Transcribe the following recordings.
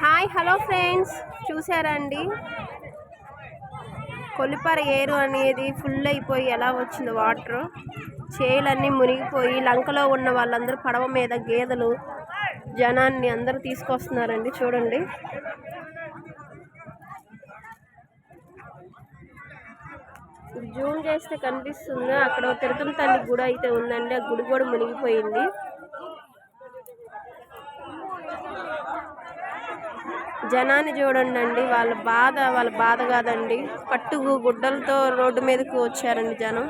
Hi hello friends. చూసారా అండి? ఏరు అనేది ఫుల్ అయిపోయి ఎలా వచ్చింది వాటర్? చేలన్నీ మునిగిపోయి లంకలో ఉన్న వాళ్ళందరూ పడవ మీద గేదెలు జనాన్ని అందరూ తీసుకొస్తున్నారండి. చూడండి. జూమ్ చేస్తే కనిపిస్తుంది? అక్కడ తిరుపతి తల్లి గుడి అయితే ఉందండి. ఆ గుడి కూడా మునిగిపోయింది. జనాన్ని చూడండి అండి వాళ్ళ బాధ వాళ్ళ బాధ కాదండి. పట్టు గుడ్డలతో రోడ్డు మీదకు వచ్చారండి జనం.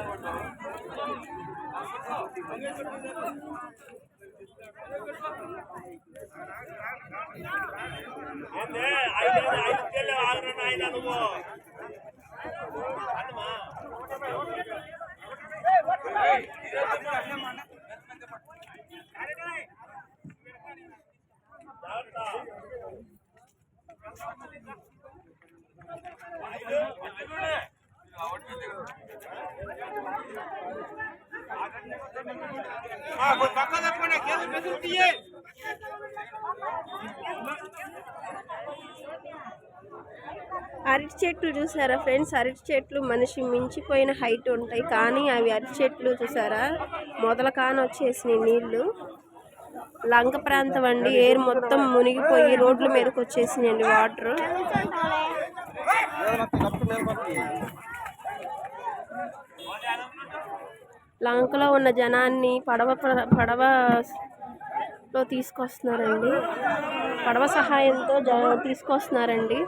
అరటి చెట్లు చూసారా ఫ్రెండ్స్? అరటి చెట్లు మనిషి మించిపోయిన హైట్ ఉంటాయి కానీ అవి అరటి చెట్లు చూసారా? మొదల కాన వచ్చేసినాయి నీళ్ళు లంక ప్రాంతం అండి. ఏరు మొత్తం మునిగిపోయి రోడ్ల మీదకి వచ్చేసినాయండి వాటర్. లంకలో ఉన్న జనాన్ని పడవ ప్ర- పడవలో తీసుకొస్తున్నారండి. పడవ సహాయంతో జ తీసుకొస్తున్నారండి.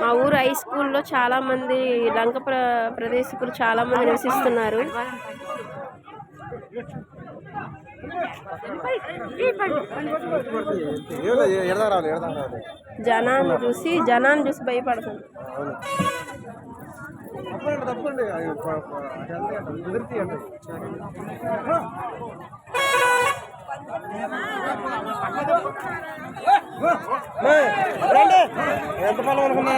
మా ఊరు హై స్కూల్లో చాలామంది లంక ప్ర ప్రదేశకులు చాలామంది నివసిస్తున్నారు. జనాన్ని చూసి జనాన్ని చూసి భయపడుతుంది తప్పండి ఎంత పొలం అనుకున్నా?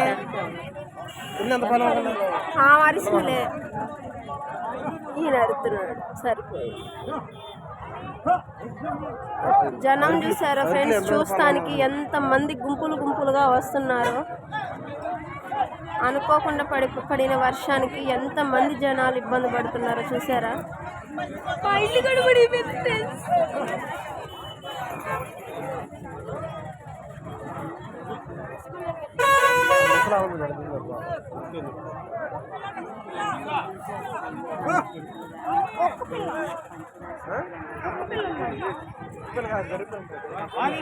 ఎంత పొలం అనుకున్నా? ఆ వరుసలే ఈయన అడుగుతున్నాడు సరిపోయి జనం చూసారా ఫ్రెండ్స్? చూస్తానికి ఎంత మంది గుంపులు గుంపులుగా వస్తున్నారో. అనుకోకుండా పడి పడిన వర్షానికి ఎంత మంది జనాలు ఇబ్బంది పడుతున్నారో చూసారా మా ఇల్లు కూడా పడిపోయింది